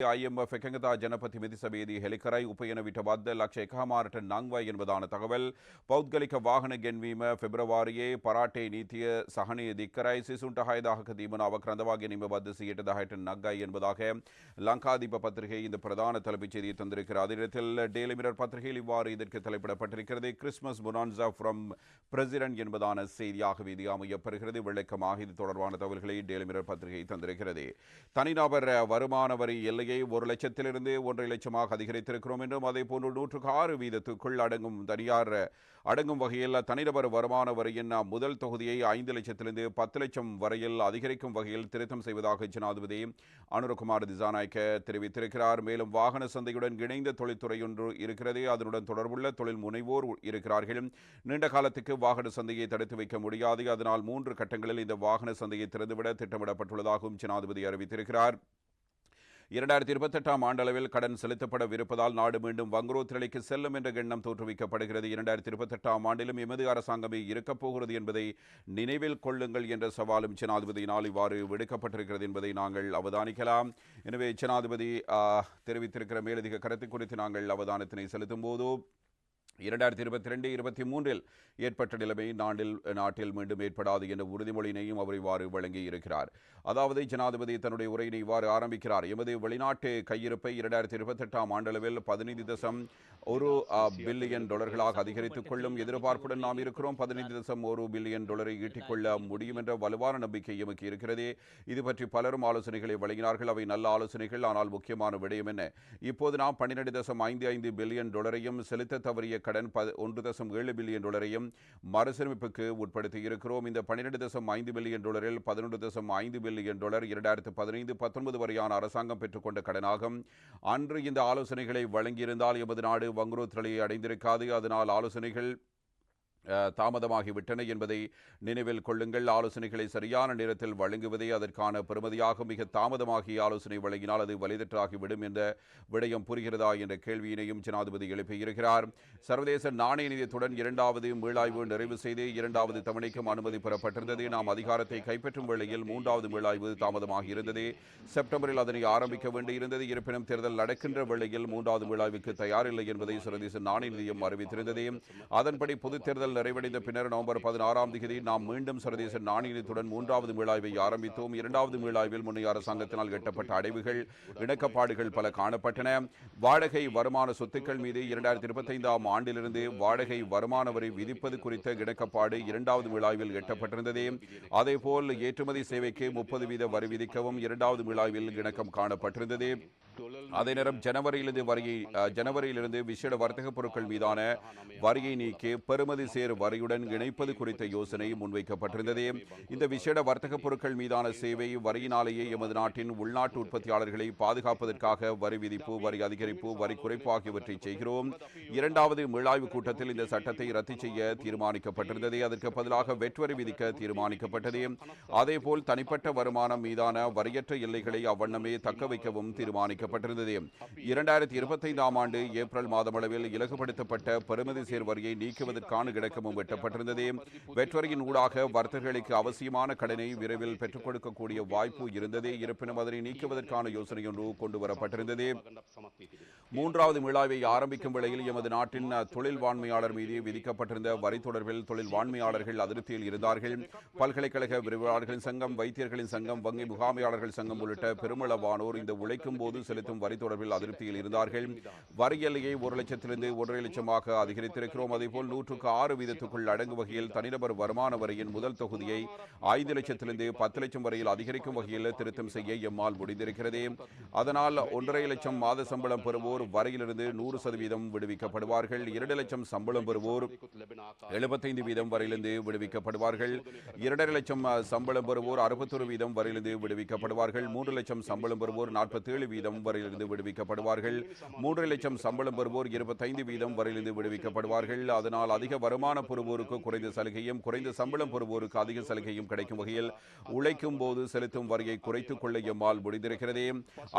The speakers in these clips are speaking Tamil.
ಐಎಂಎಫ್ ಎಕಂಗದ ಜನಪ್ರತಿನಿಧಿ ಸಭೆಯಲ್ಲಿ ಹೆಲಿಕರೈ ಉಪಯನವಿಟ ವಾದ್ದ ಲಕ್ಷ ಎಕಮಾರಟ ನಾಂಗ್ವ ಎನ್ನುವುದಾನ ತಗವಲ್ ಪೌದ್ಗಲಿಕ ವಾಹನ ಗೆನ್ವೀಮ ಫೆಬ್ರವರಿಯೇ ಪರಾಟೆ ನೀತಿಯ ಸಹನೆಯ ದಿಕ್ಕರೈ ಸಿಸುಂಟ ಹಾಯ್ದಾಹಕ ದೀಮನ ಅವಕ್ರಂದವಾಗಿ என்பதாக லங்காதீப இந்த பிரதான தலைப்புச் இவ்வாறு இதற்கு தலைப்பிடப்பட்டிருக்கிறது. கிறிஸ்மஸ் என்பதான செய்தியாகவே இது அமையப்பெறுகிறது. விளக்கமாக இது தொடர்பான தகவல்களை டெய்லி பத்திரிகை தந்திருக்கிறது. தனிநபர் வருமான வரி எல்லை தொகையை ஒரு லட்சத்திலிருந்து ஒன்றரை லட்சமாக அதிகரித்திருக்கிறோம் என்றும் அதே போன்று நூற்றுக்கு ஆறு வீதத்துக்குள் அடங்கும் தனியார் அடங்கும் வகையில் தனிநபர் வருமான வரியின் முதல் தொகுதியை ஐந்து லட்சத்திலிருந்து பத்து லட்சம் வரையில் அதிகரிக்கும் வகையில் திருத்தம் செய்வதாக ஜனாதிபதி அனுரகுமார் திசாநாயக்க தெரிவித்திருக்கிறார். மேலும் வாகன சந்தையுடன் இணைந்த தொழில்துறை ஒன்று இருக்கிறது. அதனுடன் தொடர்புள்ள தொழில் முனைவோர் இருக்கிறார்கள். நீண்ட காலத்துக்கு வாகன சந்தையை தடுத்து வைக்க முடியாது. அதனால் மூன்று கட்டங்களில் இந்த வாகன சந்தையை திறந்துவிட திட்டமிடப்பட்டுள்ளதாகவும் ஜனாதிபதி அறிவித்திருக்கிறார். இரண்டாயிரத்தி இருபத்தெட்டாம் ஆண்டளவில் கடன் செலுத்தப்படவிருப்பதால் நாடு மீண்டும் வங்குரோத் நிலைக்கு செல்லும் என்ற எண்ணம் தோற்றுவிக்கப்படுகிறது. இரண்டாயிரத்தி இருபத்தெட்டாம் ஆண்டிலும் எமது அரசாங்கமே இருக்கப் போகிறது என்பதை நினைவில் கொள்ளுங்கள் என்ற சவாலும் ஜனாதிபதியினால் இவ்வாறு விடுக்கப்பட்டிருக்கிறது என்பதை நாங்கள் அவதானிக்கலாம். எனவே ஜனாதிபதி தெரிவித்திருக்கிற மேலதிக கருத்து குறித்து நாங்கள் அவதானத்தினை செலுத்தும் போது இரண்டாயிரத்தி இருபத்தி ரெண்டு இருபத்தி மூன்றில் ஏற்பட்ட நிலைமை நாட்டில் நாட்டில் மீண்டும் ஏற்படாது என்ற உறுதிமொழியினையும் அவர் இவ்வாறு வழங்கியிருக்கிறார் அதாவது ஜனாதிபதி தன்னுடைய உரையினை இவ்வாறு ஆரம்பிக்கிறார். எமது வெளிநாட்டு கையிருப்பை இரண்டாயிரத்தி இருபத்தெட்டாம் ஆண்டளவில் பதினைந்து தசம் ஒரு பில்லியன் டாலர்களாக அதிகரித்துக் கொள்ளும் எதிர்பார்ப்புடன் நாம் இருக்கிறோம். பதினைந்து தசம் ஒரு பில்லியன் டாலரை ஈட்டிக்கொள்ள முடியும் என்ற வலுவான நம்பிக்கை எமக்கு இருக்கிறது. இது பற்றி பலரும் ஆலோசனைகளை வழங்கினார்கள். அவை நல்ல ஆலோசனைகள். ஆனால் முக்கியமான விடயம் என்ன? இப்போது நாம் பன்னிரண்டு தசம் ஐந்து ஐந்து பில்லியன் டாலரையும் செலுத்த தவறிய கடன் ஒன்று தசம் ஏழு பில்லியன் டாலரையும் மறுசீரமைப்புக்கு உட்படுத்தி இருக்கிறோம். இந்த பன்னிரண்டு தசம் ஐந்து பில்லியன் டாலரில் பதினொன்று தசம் ஐந்து பில்லியன் டாலர் இரண்டாயிரத்து பதினைந்து பத்தொன்பது வரையான அரசாங்கம் பெற்றுக்கொண்ட கடனாகும். அன்று இந்த ஆலோசனைகளை வழங்கியிருந்தால் எமது நாடு வங்குரோத் நிலையை அடைந்திருக்காது. அதனால் ஆலோசனைகள் தாமதமாகிவிட்டன என்பதை நினைவில் கொள்ளுங்கள். ஆலோசனைகளை சரியான நேரத்தில் வழங்குவதே அதற்கான பெறுமதியாக மிக தாமதமாகி ஆலோசனை வழங்கினால் அது வலிதற்றாகிவிடும் என்ற விடயம் புரிகிறதா என்ற கேள்வியினையும் ஜனாதிபதி எழுப்பியிருக்கிறார். சர்வதேச நாணய நிதியத்துடன் இரண்டாவது மீளாய்வு நிறைவு செய்து இரண்டாவது தவணைக்கும் அனுமதி பெறப்பட்டிருந்தது. நாம் அதிகாரத்தை கைப்பற்றும் வேளையில் மூன்றாவது மீளாய்வு தாமதமாக இருந்தது செப்டம்பரில் அதனை ஆரம்பிக்க வேண்டியிருந்தது. இருப்பினும் தேர்தல் நடக்கின்ற வேளையில் மூன்றாவது மீளாய்வுக்கு தயாரில்லை என்பதை சர்வதேச நாணய நிதியம் அறிவித்திருந்தது. அதன்படி பொது தேர்தல் நிறைவடைந்த பின்னர் நவம்பர் பதினாறாம் தேதி நாம் மீண்டும் சர்வதேச நாணயத்துடன் மூன்றாவது மீளாய்வை ஆரம்பித்தோம். இரண்டாவது மீளாய்வில் முன்னைய அரசாங்கத்தினால் எட்டப்பட்ட அடைவுகள் இணக்கப்பாடுகள் பல காணப்பட்டன. வாடகை வருமான சொத்துக்கள் மீது இரண்டாயிரத்தி இருபத்தைந்தாம் ஆண்டிலிருந்து வாடகை வருமான வரி விதிப்பது குறித்த இணக்கப்பாடு இரண்டாவது மீளாய்வில் எட்டப்பட்டிருந்தது. அதேபோல் ஏற்றுமதி சேவைக்கு முப்பது வீத வரி விதிக்கவும் இரண்டாவது மீளாய்வில் இணக்கம் காணப்பட்டிருந்தது. அதே நேரம் ஜனவரியிலிருந்து வரியை ஜனவரியிலிருந்து விசேட வர்த்தக பொருட்கள் மீதான வரியை நீக்கி பெறுமதி சேர் வரியுடன் இணைப்பது குறித்த யோசனை முன்வைக்கப்பட்டிருந்தது. இந்த விசேட வர்த்தக பொருட்கள் மீதான சேவை வரியினாலேயே எமது நாட்டின் உள்நாட்டு உற்பத்தியாளர்களை பாதுகாப்பதற்காக வரி விதிப்பு வரி அதிகரிப்பு வரி குறைப்பு ஆகியவற்றை செய்கிறோம். இரண்டாவது மீளாய்வு கூட்டத்தில் இந்த சட்டத்தை ரத்து செய்ய தீர்மானிக்கப்பட்டிருந்தது. அதற்கு பதிலாக வெட் விதிக்க தீர்மானிக்கப்பட்டது. அதேபோல் தனிப்பட்ட வருமானம் மீதான வரியற்ற எல்லைகளை அவ்வண்ணமே தக்க வைக்கவும் தீர்மானிக்கப்பட்டிருந்தது இரண்டாயிரத்தி இருபத்தைந்தாம் ஆண்டு ஏப்ரல் மாதமளவில் இலகுபடுத்தப்பட்ட பெறுமதி சேர் வரியை நீக்குவதற்கான இணக்கமும் வெட்டப்பட்டிருந்தது வெட்வரியின் ஊடாக வர்த்தகர்களுக்கு அவசியமான கடனை விரைவில் பெற்றுக் கொடுக்கக்கூடிய வாய்ப்பு இருந்தது இருப்பினும் அதனை நீக்குவதற்கான யோசனை ஒன்று கொண்டு வரப்பட்டிருந்தது மூன்றாவது மீளாய்வை ஆரம்பிக்கும் வேளையில் எமது நாட்டின் அஹ், தொழில் வாண்மையாளர் மீது விதிக்கப்பட்டிருந்த வரி தொடர்பில் தொழில் வாண்மையாளர்கள் அதிருப்தியில் இருந்தார்கள். பல்கலைக்கழக விரிவாளர்களின் சங்கம் வைத்தியர்களின் சங்கம் வங்கி முகாமையாளர்கள் சங்கம் உள்ளிட்ட பெருமளவானோர் இந்த உழைக்கும் போது செலுத்தும் வரி தொடர்பில் அதிருப்தியில் இருந்தார்கள். வரி எல்லையை ஒரு லட்சத்திலிருந்து ஒன்றரை லட்சமாக அதிகரித்திருக்கிறோம். அதேபோல் நூற்றுக்கு ஆறு வீதத்துக்குள் அடங்கும் வகையில் தனிநபர் வருமான வரியின் முதல் தொகுதியை ஐந்து லட்சத்திலிருந்து பத்து லட்சம் வரையில் அதிகரிக்கும் வகையில் திருத்தம் செய்ய எம்மால் முடிந்திருக்கிறது. அதனால் ஒன்றரை லட்சம் மாத சம்பளம் பெறுவோர் பெறுவோர் வரையிலிருந்து நூறு சதவீதம் விடுவிக்கப்படுவார்கள். இரண்டு லட்சம் சம்பளம் பெறுவோர் எழுபத்தைந்து வீதம் வரையிலிருந்து விடுவிக்கப்படுவார்கள். இரண்டரை லட்சம் சம்பளம் பெறுவோர் அறுபத்தொரு வீதம் வரையிலிருந்து விடுவிக்கப்படுவார்கள். மூன்று லட்சம் சம்பளம் பெறுவோர் நாற்பத்தேழு வீதம் வரையிலிருந்து விடுவிக்கப்படுவார்கள். மூன்று லட்சம் சம்பளம் பெறுவோர் இருபத்தைந்து வீதம் வரையிலிருந்து விடுவிக்கப்படுவார்கள். அதனால் அதிக வருமானம் பெறுவோருக்கு குறைந்த சலுகையும் குறைந்த சம்பளம் பெறுவோருக்கு அதிக சலுகையும் கிடைக்கும் வகையில் உழைக்கும் போது செலுத்தும் வரியை குறைத்துக் கொள்ள எம்மால் முடிந்திருக்கிறது.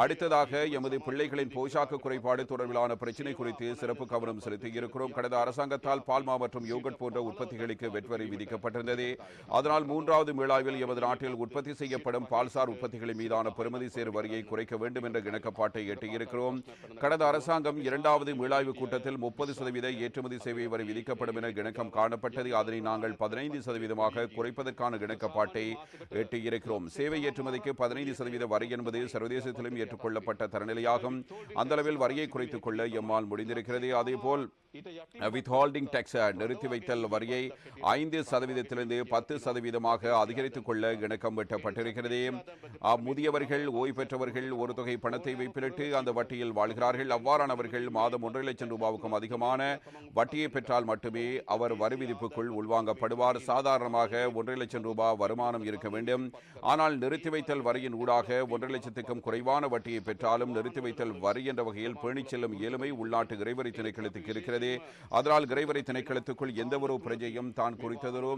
அடுத்ததாக எமது பிள்ளைகளின் போஷாக்கு குறைபாடு தொடர்பிலான பிரச்சினை குறித்து சிறப்பு கவனம் செலுத்தி இருக்கிறோம் கடந்த அரசாங்கத்தால் பால்மா மற்றும் யோகட் போன்ற உற்பத்திகளுக்கு வெட்வரி விதிக்கப்பட்டிருந்தது. அதனால் மூன்றாவது மீளாய்வில் எமது நாட்டில் உற்பத்தி செய்யப்படும் பால்சார் உற்பத்திகளின் மீதான பெறுமதி சேர் வரியை குறைக்க வேண்டும் என்ற இணக்கப்பாட்டை எட்டியிருக்கிறோம். கடந்த அரசாங்கம் இரண்டாவது மீளாய்வு கூட்டத்தில் முப்பது சதவீத ஏற்றுமதி சேவை வரி விதிக்கப்படும் என இணக்கம் காணப்பட்டது. அதனை நாங்கள் பதினைந்து சதவீதமாக குறைப்பதற்கான இணக்கப்பாட்டை எட்டியிருக்கிறோம். சேவை ஏற்றுமதிக்கு பதினைந்து சதவீத வரி என்பது சர்வதேசத்திலும் ஏற்றுக்கொள்ளப்பட்ட தரநிலையாகும். அந்த அளவில் வரி வரியை குறைத்துக் கொள்ள எம்மால் முடிந்திருக்கிறது. அதேபோல் வித்ஹோல்டிங் டேக்ஸ் நிறுத்தி வைத்தல் வரியை ஐந்து சதவீதத்திலிருந்து பத்து சதவீதமாக அதிகரித்துக் கொள்ள இணக்கம் வெட்டப்பட்டிருக்கிறது. முதியவர்கள் ஓய்வு பெற்றவர்கள் ஒரு தொகை பணத்தை வைப்பிலிட்டு அந்த வட்டியில் வாழ்கிறார்கள். அவ்வாறானவர்கள் மாதம் ஒன்றரை லட்சம் ரூபாவுக்கும் அதிகமான வட்டியை பெற்றால் மட்டுமே அவர் வரி விதிப்புக்குள் உள்வாங்கப்படுவார். சாதாரணமாக ஒன்றரை லட்சம் ரூபாய் வருமானம் இருக்க வேண்டும். ஆனால் நிறுத்தி வைத்தல் வரியின் ஊடாக ஒன்றரை லட்சத்துக்கும் குறைவான வட்டியை பெற்றாலும் நிறுத்தி வைத்தல் வரி என்ற வகையில் பேணிச் செல்லும் இயலுமை உள்நாட்டு இறைவரை திணைக்களத்துக்கு இருக்கிறது. அதனால் இறைவரை திணைக்களத்துக்குள் எந்த ஒரு பிரஜையும் தான் குறித்ததோ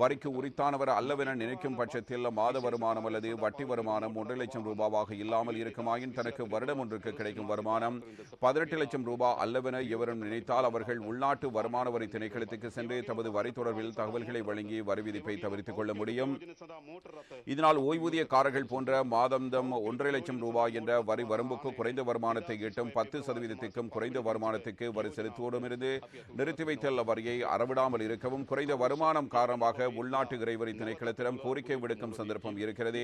வரிக்கு உரித்தானவர் அல்லவென நினைக்கும் பட்சத்தில் மாத வருமானம் அல்லது வட்டி வருமானம் ஒன்றரை லட்சம் ரூபாவாக இல்லாமல் இருக்குமாயின் தனக்கு வருடம் ஒன்றுக்கு கிடைக்கும் வருமானம் பதினெட்டு லட்சம் ரூபாய் அல்லவென எவரும் நினைத்தால் அவர்கள் உள்நாட்டு வருமான வரி திணைக்களத்துக்கு சென்று தமது வரி தொடர்பில் தகவல்களை வழங்கி வரி விதிப்பை தவிர்த்துக் கொள்ள முடியும். இதனால் ஓய்வூதியக்காரர்கள் போன்ற மாதந்தம் ஒன்றரை லட்சம் ரூபாய் என்ற வரி வரம்புக்கு குறைந்த வருமானத்தை ஈட்டும் பத்து பத்து சதவீதத்திற்கும் குறைந்த வருமானத்துக்கு வரி செலுத்துவோடும் இருந்து நிறுத்தி வைத்துள்ள வரியை அறவிடாமல் இருக்கவும் குறைந்த வருமானம் காரணமாக உள்நாட்டு இறைவரி திணைக்களத்திடம் கோரிக்கை விடுக்கும் சந்தர்ப்பம் இருக்கிறது.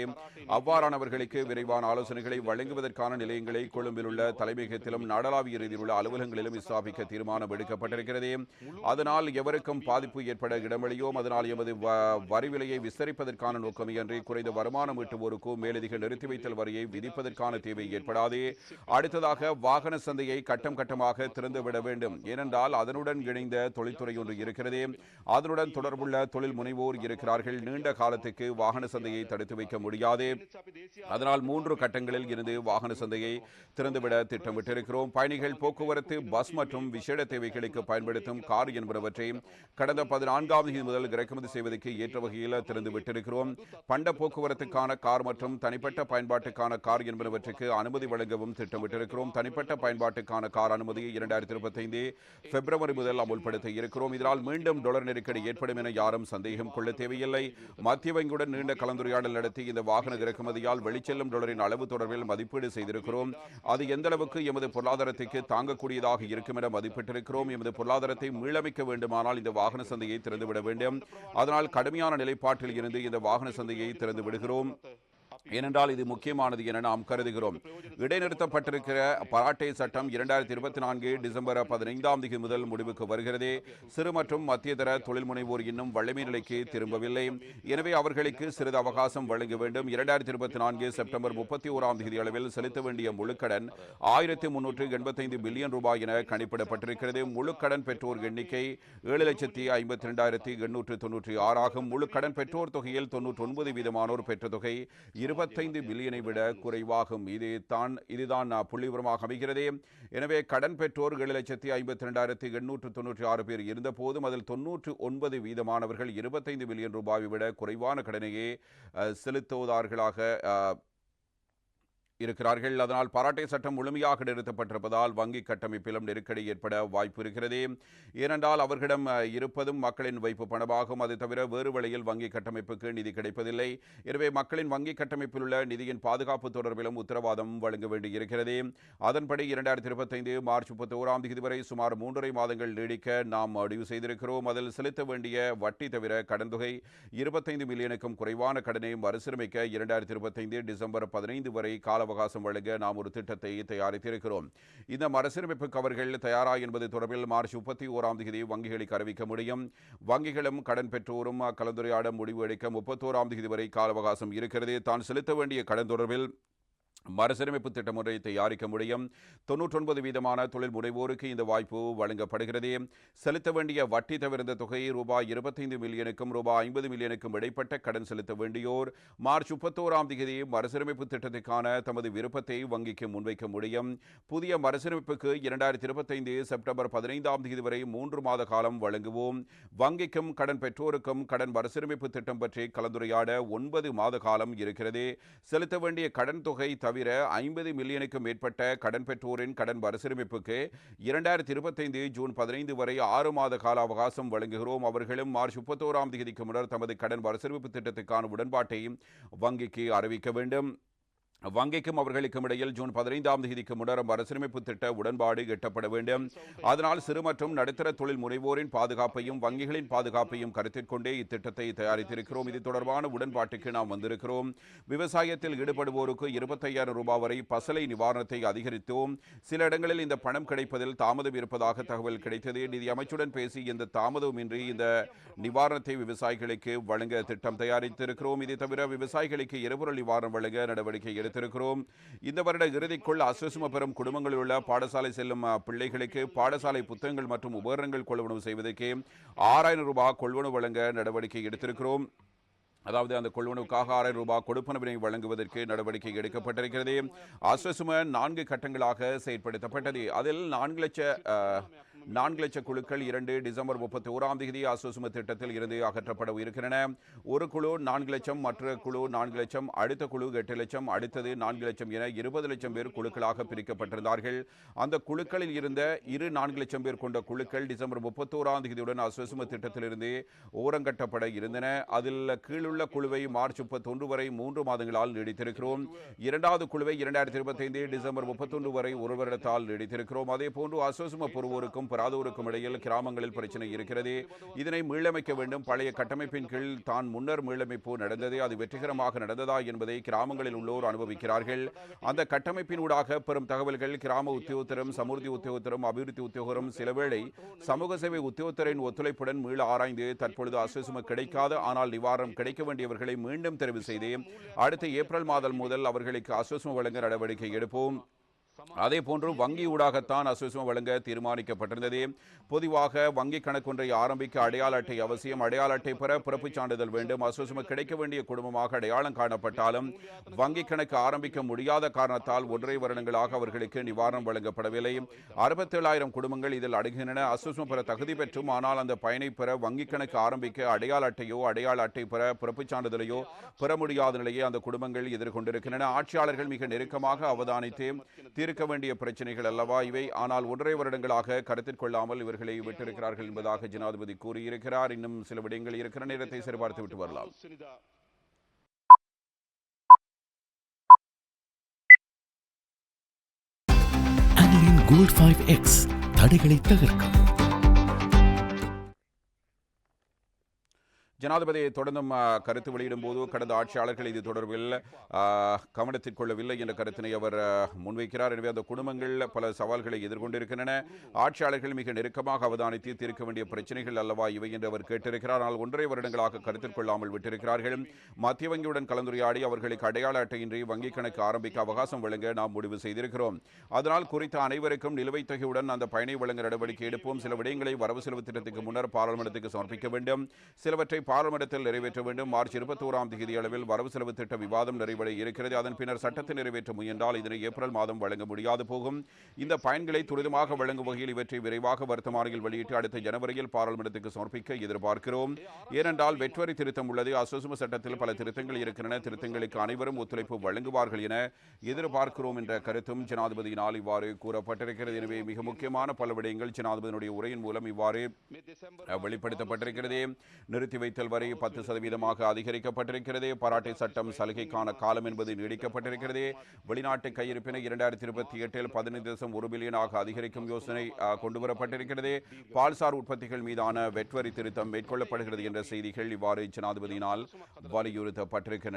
அவ்வாறானவர்களுக்கு விரைவான ஆலோசனைகளை வழங்குவதற்கான நிலையங்களை கொழும்பில் உள்ள தலைமையகத்திலும் நாடளாவிய ரீதியில் உள்ள அலுவலகங்களிலும் ஸ்தாபிக்க தீர்மானம் எடுக்கப்பட்டிருக்கிறது. அதனால் எவருக்கும் பாதிப்பு ஏற்பட இடமளியோம் அதனால் எமது வரி விலையை விஸ்தரிப்பதற்கான நோக்கமே அன்றி குறைந்த வருமானம் ஈட்டுவோருக்கு மேலதிக நிறுத்தி வைத்தல் வரியை விதிப்பதற்கான தேவை ஏற்படாது. அடுத்ததாக வாகன சந்தையை கட்டம் கட்டமாக திறந்துவிட வேண்டும். ஏனென்றால் அதனுடன் இணைந்த தொழில்துறை ஒன்று இருக்கிறது. அதனுடன் தொடர்புள்ள தொழில் முனைவோர் இருக்கிறார்கள். நீண்ட காலத்துக்கு வாகன சந்தையை தடுத்து வைக்க முடியாது. அதனால் மூன்று கட்டங்களில் இருந்து வாகன சந்தையை திறந்துவிட திட்டமிட்டிருக்கிறோம். பயணிகள் போக்குவரத்து பஸ் மற்றும் விசேட தேவைகளுக்கு பயன்படுத்தும் கார் என்பனவற்றை கடந்த பதினான்காம் தேதி முதல் இறக்குமதி செய்வதற்கு ஏற்ற வகையில் திறந்து விட்டிருக்கிறோம் பண்ட போக்குவரத்துக்கான கார் மற்றும் தனிப்பட்ட பயன்பாட்டுக்கான கார் என்பனவற்றுக்கு அனுமதி வழங்கவும் திட்டமிட்டிருக்கிறோம். தனிப்பட்ட பயன்பாட்டுக்கான கார் அனுமதியை இரண்டாயிரத்தி இருபத்தைந்து பிப்ரவரி முதல் அமுல்படுத்த இருக்கிறோம். இதனால் மீண்டும் டொலர் நெருக்கடி ஏற்படும் என யாரும் சந்தேகம் கொள்ள தேவையில்லை. மத்திய வங்கியுடன் நீண்ட கலந்துரையாடல் நடத்தி இந்த வாகன இறக்குமதியால் வெளிச்செல்லும் டொலரின் அளவு தொடர்பில் மதிப்பீடு செய்திருக்கிறோம். அது எந்த அளவுக்கு எமது பொருளாதாரத்திற்கு தாங்கக்கூடியதாக இருக்கும் என மதிப்பிட்டிருக்கிறோம். எமது பொருளாதாரத்தை மீளமைக்க வேண்டுமானால் இந்த வாகன சந்தையை திறந்துவிட வேண்டும். அதனால் கடுமையான நிலைப்பாட்டில் இருந்து இந்த வாகன சந்தையை திறந்து விடுகிறோம் ஏனென்றால் இது முக்கியமானது என நாம் கருதுகிறோம். இடைநிறுத்தப்பட்டிருக்கிற பராட்டை சட்டம் இரண்டாயிரத்தி இருபத்தி நான்கு டிசம்பர் பதினைந்தாம் தேதி முதல் முடிவுக்கு வருகிறது. சிறு மற்றும் மத்தியதர தொழில் முனைவோர் இன்னும் வலிமை நிலைக்கு திரும்பவில்லை. எனவே அவர்களுக்கு சிறிது அவகாசம் வழங்க வேண்டும். இரண்டாயிரத்தி இருபத்தி நான்கு செப்டம்பர் முப்பத்தி ஓராம் தேதி அளவில் செலுத்த வேண்டிய முழுக்கடன் ஆயிரத்தி முன்னூற்று எண்பத்தைந்து பில்லியன் ரூபாய் என கணிப்பிடப்பட்டிருக்கிறது. முழுக்கடன் பெற்றோர் எண்ணிக்கை ஏழு லட்சத்தி ஐம்பத்தி ரெண்டாயிரத்தி எண்ணூற்று தொன்னூற்றி ஆறாகும் முழுக்கடன் பெற்றோர் தொகையில் தொன்னூற்றி ஒன்பது வீதமானோர் பெற்ற தொகை இரு இருபத்தைந்து பில்லியனை விட குறைவாகும். இது தான் இதுதான் புள்ளிவிவரமாக அமைகிறது. எனவே கடன் பெற்றோர் ஏழு லட்சத்தி ஐம்பத்தி ரெண்டாயிரத்தி எண்ணூற்று தொன்னூற்றி ஆறு பேர் இருந்தபோதும் அதில் தொன்னூற்று ஒன்பது வீதமானவர்கள் இருபத்தைந்து பில்லியன் ரூபாயை விட குறைவான கடனையே செலுத்துவதார்களாக இருக்கிறார்கள். அதனால் பாராட்டை சட்டம் முழுமையாக நிறுத்தப்பட்டிருப்பதால் வங்கி கட்டமைப்பிலும் நெருக்கடி ஏற்பட வாய்ப்பு இருக்கிறது. ஏனென்றால் அவர்களிடம் இருப்பதும் மக்களின் வைப்பு பணமாகும். அது தவிர வேறு வழியில் வங்கி கட்டமைப்புக்கு நிதி கிடைப்பதில்லை. எனவே மக்களின் வங்கி கட்டமைப்பில் உள்ள நிதியின் பாதுகாப்பு தொடர்பிலும் உத்தரவாதம் வழங்க வேண்டியிருக்கிறது. அதன்படி இரண்டாயிரத்தி இருபத்தைந்து மார்ச் முப்பத்தி ஓராம் தேதி வரை சுமார் மூன்றரை மாதங்கள் நீடிக்க நாம் முடிவு செய்திருக்கிறோம். அதில் செலுத்த வேண்டிய வட்டி தவிர கடன் தொகை இருபத்தைந்து மில்லியனுக்கும் குறைவான கடனை மறுசீரமைக்க இரண்டாயிரத்தி இருபத்தைந்து டிசம்பர் பதினைந்து வரை கால அவகாசம் வழங்க நாம் ஒரு திட்டத்தை தயாரித்திருக்கிறோம். இந்த மறுசீரமைப்பு கவர்கள் தயாரா என்பது தொடர்பில் மார்ச் முப்பத்தி ஓராம் தேதி வங்கிகளுக்கு அறிவிக்க முடியும். வங்கிகளும் கடன் பெற்றோரும் கலந்துரையாட முடிவு எடுக்க முப்பத்தோராம் தேதி வரை கால அவகாசம் இருக்கிறது. தான் செலுத்த வேண்டிய கடன் தொடர்பில் மறுசீரமைப்பு திட்டம் ஒன்றை தயாரிக்க முடியும். தொன்னூற்றொன்பது வீதமான தொழில் முனைவோருக்கு இந்த வாய்ப்பு வழங்கப்படுகிறது. செலுத்த வேண்டிய வட்டி தவிர்ந்த தொகை ரூபாய் இருபத்தைந்து மில்லியனுக்கும் ரூபாய் ஐம்பது மில்லியனுக்கும் இடைப்பட்ட கடன் செலுத்த வேண்டியோர். மார்ச் முப்பத்தோராம் தேதி மறுசீரமைப்பு திட்டத்திற்கான தமது விருப்பத்தை வங்கிக்கு முன்வைக்க முடியும். புதிய மறுசீரமைப்புக்கு இரண்டாயிரத்தி இருபத்தைந்து செப்டம்பர் பதினைந்தாம் தேதி வரை மூன்று மாத காலம் வழங்குவோம். வங்கிக்கும் கடன் பெற்றோருக்கும் கடன் மறுசீரமைப்பு திட்டம் பற்றி கலந்துரையாட ஒன்பது மாத காலம் இருக்கிறது. செலுத்த வேண்டிய கடன் தொகை தவிர ஐம்பது மில்லியனுக்கும் மேற்பட்ட கடன் பெற்றோரின் கடன் மறுசீரமைப்புக்கு இரண்டாயிரத்தி இருபத்தைந்து ஜூன் பதினைந்து வரை ஆறு மாத கால அவகாசம் வழங்குகிறோம். அவர்களும் மார்ச் முப்பத்தோராம் தேதிக்கு முன்னர் தமது கடன் மறுசீரமைப்பு திட்டத்துக்கான உடன்பாட்டை வங்கிக்கு அறிவிக்க வேண்டும். வங்கிக்கும் அவர்களுக்கும் இடையில் ஜூன் பதினைந்தாம் தேதிக்கு முன்னரும் மறுசீரமைப்பு திட்ட உடன்பாடு எட்டப்பட வேண்டும். அதனால் சிறு மற்றும் நடுத்தர தொழில் முனைவோரின் பாதுகாப்பையும் வங்கிகளின் பாதுகாப்பையும் கருத்தில் கொண்டே இத்திட்டத்தை தயாரித்திருக்கிறோம். இது தொடர்பான உடன்பாட்டுக்கு நாம் வந்திருக்கிறோம். விவசாயத்தில் ஈடுபடுவோருக்கு இருபத்தையாயிரம் ரூபாய் வரை பசலை நிவாரணத்தை அதிகரித்தோம். சில இடங்களில் இந்த பணம் கிடைப்பதில் தாமதம் இருப்பதாக தகவல் கிடைத்தது. நிதி அமைச்சுடன் பேசி இந்த தாமதமின்றி இந்த நிவாரணத்தை விவசாயிகளுக்கு வழங்க திட்டம் தயாரித்திருக்கிறோம். இதை தவிர விவசாயிகளுக்கு எரிபொருள் நிவாரணம் வழங்க நடவடிக்கை எடுத்திருக்கிறோம் இந்த வருட இறுதிக்குள் அசுசும பெறும் குடும்பங்களில் உள்ள பாடசாலை செல்லும் பிள்ளைகளுக்கு பாடசாலை புத்தகங்கள் மற்றும் உபகரணங்கள் கொள்வனவு செய்வதற்கு ஆறாயிரம் ரூபாய் கொள்வனவு வழங்க நடவடிக்கை எடுத்திருக்கிறோம். அதாவது அந்த கொள்வனவுக்காக ஆறாயிரம் ரூபாய் கொடுப்பனவினை வழங்குவதற்கு நடவடிக்கை எடுக்கப்பட்டிருக்கிறது. அஸ்வசும நான்கு கட்டங்களாக செயற்படுத்தப்பட்டது. அதில் நான்கு லட்ச நான்கு லட்ச குழுக்கள் இரண்டு டிசம்பர் முப்பத்தி ஓராம் தேதி அஸ்வசும திட்டத்தில் இருந்து அகற்றப்பட இருக்கின்றன ஒரு குழு நான்கு லட்சம் மற்ற குழு நான்கு லட்சம் அடுத்த குழு எட்டு லட்சம் அடுத்தது நான்கு லட்சம் என இருபது லட்சம் பேர் குழுக்களாக பிரிக்கப்பட்டிருந்தார்கள். அந்த குழுக்களில் இருந்த இரு நான்கு லட்சம் பேர் கொண்ட குழுக்கள் டிசம்பர் முப்பத்தோராம் தேதியுடன் அஸ்வசும திட்டத்திலிருந்து ஓரங்கட்டப்பட இருந்தன. அதில் கீழுள்ள குழுவை மார்ச் முப்பத்தொன்று வரை மூன்று மாதங்களால் நீடித்திருக்கிறோம். இரண்டாவது குழுவை இரண்டாயிரத்தி இருபத்தைந்து டிசம்பர் முப்பத்தொன்று வரை ஒரு வருடத்தால் நீடித்திருக்கிறோம். அதே போன்று அஸ்வசும பெறுவோருக்கும் பெறாதோருக்கும் இடையில் கிராமங்களில் பிரச்சனை இருக்கிறது. இதனை மீளமைக்க வேண்டும். பழைய கட்டமைப்பின் கீழ் தான் முன்னர் மீளமைப்பு நடந்தது. அது வெற்றிகரமாக நடந்ததா என்பதை கிராமங்களில் உள்ளோர் அனுபவிக்கிறார்கள். அந்த கட்டமைப்பினூடாக பெறும் தகவல்கள் கிராம உத்தியோகத்தரும் சமுர்த்தி உத்தியோகத்தரும் அபிவிருத்தி உத்தியோகரும் சிலவேளை சமூக சேவை உத்தியோகத்தரின் ஒத்துழைப்புடன் மீள ஆராய்ந்து தற்பொழுது அசுசும கிடைக்காத. ஆனால் நிவாரணம் கிடைக்க வேண்டியவர்களை மீண்டும் தெரிவு செய்து அடுத்த ஏப்ரல் மாதம் முதல் அவர்களுக்கு அசுசும வழங்க நடவடிக்கை எடுப்போம். அதே போன்று வங்கி ஊடாகத்தான் அசுசும வழங்க தீர்மானிக்கப்பட்டிருந்தது. பொதுவாக வங்கி கணக்கொன்றை ஆரம்பிக்க அடையாள அட்டை அவசியம். அடையாள அட்டை பெற பிறப்பு சான்றிதழ் வேண்டும். அசுசும கிடைக்க வேண்டிய குடும்பமாக அடையாளம் காணப்பட்டாலும் வங்கி கணக்கு ஆரம்பிக்க முடியாத காரணத்தால் ஒன்றரை வருடங்களாக அவர்களுக்கு நிவாரணம் வழங்கப்படவில்லை. அறுபத்தேழாயிரம் குடும்பங்கள் இதில் அடைகின்றன. அசுசும பெற தகுதி பெற்றும் ஆனால் அந்த பயனை பெற வங்கி கணக்கு ஆரம்பிக்க அடையாள அட்டையோ அடையாள அட்டை பெற பிறப்பு சான்றிதழையோ பெற முடியாத நிலையை அந்த குடும்பங்கள் எதிர்கொண்டிருக்கின்றன. ஆட்சியாளர்கள் மிக நெருக்கமாக அவதானித்து தீர்வு தீர்க்க வேண்டிய பிரச்சனைகள் அல்லவா இவை? ஆனால் ஒன்றரை வருடங்களாக கருத்தில் கொள்ளாமல் இவர்களை விட்டிருக்கிறார்கள் என்பதாக ஜனாதிபதி கூறியிருக்கிறார். இன்னும் சில விடயங்கள் இருக்கிற நேரத்தை சரிபார்த்து விட்டு வரலாம். கோல்ட் ஃபைவ் எக்ஸ் தடைகளை தகர்க்கும் ஜனாதிபதி தொடர்ந்தும் கருத்து வெளியிடும் போது கடந்த ஆட்சியாளர்கள் இது தொடர்பில் கவனத்தில் கொள்ளவில்லை என்ற கருத்தினை அவர் முன்வைக்கிறார். எனவே அந்த குடும்பங்கள் பல சவால்களை எதிர்கொண்டிருக்கின்றன. ஆட்சியாளர்கள் மிக நெருக்கமாக அவதானித்து தீர்க்க வேண்டிய பிரச்சனைகள் அல்லவா இவை என்று அவர் கேட்டிருக்கிறார். ஆனால் ஒன்றரை வருடங்களாக கருத்தில் கொள்ளாமல் விட்டிருக்கிறார்கள். மத்திய வங்கியுடன் கலந்துரையாடி அவர்களுக்கு அடையாள அட்டையின்றி வங்கிக் கணக்கு ஆரம்பிக்க அவகாசம் வழங்க நாம் முடிவு செய்திருக்கிறோம். அதனால் குறித்த அனைவருக்கும் நிலுவைத் தொகையுடன் அந்த பயணி வழங்க நடவடிக்கை எடுப்போம். சில விடயங்களை வரவு செலவு திட்டத்துக்கு முன்னர் பாராளுமன்றத்துக்கு சமர்ப்பிக்க வேண்டும். சிலவற்றை பாராளுமன்றத்தில் நிறைவேற்ற வேண்டும். மார்ச் இருபத்தி ஓராம் தேதி அளவில் வரவு செலவு திட்ட விவாதம் நிறைவடை இருக்கிறது. அதன் பின்னர் சட்டத்தை நிறைவேற்ற முயன்றால் இதனை ஏப்ரல் மாதம் வழங்க முடியாது போகும். இந்த பயன்களை துரிதமாக வழங்கும் வகையில் இவற்றை விரைவாக வர்த்தமானியில் வெளியிட்டு அடுத்த ஜனவரியில் பாராளுமன்றத்துக்கு சமர்ப்பிக்க எதிர்பார்க்கிறோம். ஏனென்றால் வெற்றி திருத்தம் உள்ளது. அசோசும சட்டத்தில் பல திருத்தங்கள் இருக்கின்றன. திருத்தங்களுக்கு அனைவரும் ஒத்துழைப்பு வழங்குவார்கள் என எதிர்பார்க்கிறோம் என்ற கருத்தும் ஜனாதிபதியினால் இவ்வாறு கூறப்பட்டிருக்கிறது. எனவே மிக முக்கியமான பல விடயங்கள் ஜனாதிபதியினுடைய உரையின் மூலம் இவ்வாறு வெளிப்படுத்தப்பட்டிருக்கிறது. நிறுத்தி வைத்தல் வரி பத்து சதவீதமாக அதிகரிக்கப்பட்டிருக்கிறது. பாராட்டை சட்டம் சலுகைக்கான காலம் என்பது நீடிக்கப்பட்டிருக்கிறது. வெளிநாட்டு கையிருப்பினை இரண்டாயிரத்தி இருபத்தி எட்டில் பதினைந்து தசம் ஒரு பில்லியனாக அதிகரிக்கும் யோசனை கொண்டுவரப்பட்டிருக்கிறது. பால்சார் உற்பத்திகள் மீதான வெட்வரி திருத்தம் மேற்கொள்ளப்படுகிறது என்ற செய்திகள் இவ்வாறு ஜனாதிபதியினால் வலியுறுத்தப்பட்டிருக்கின்றன.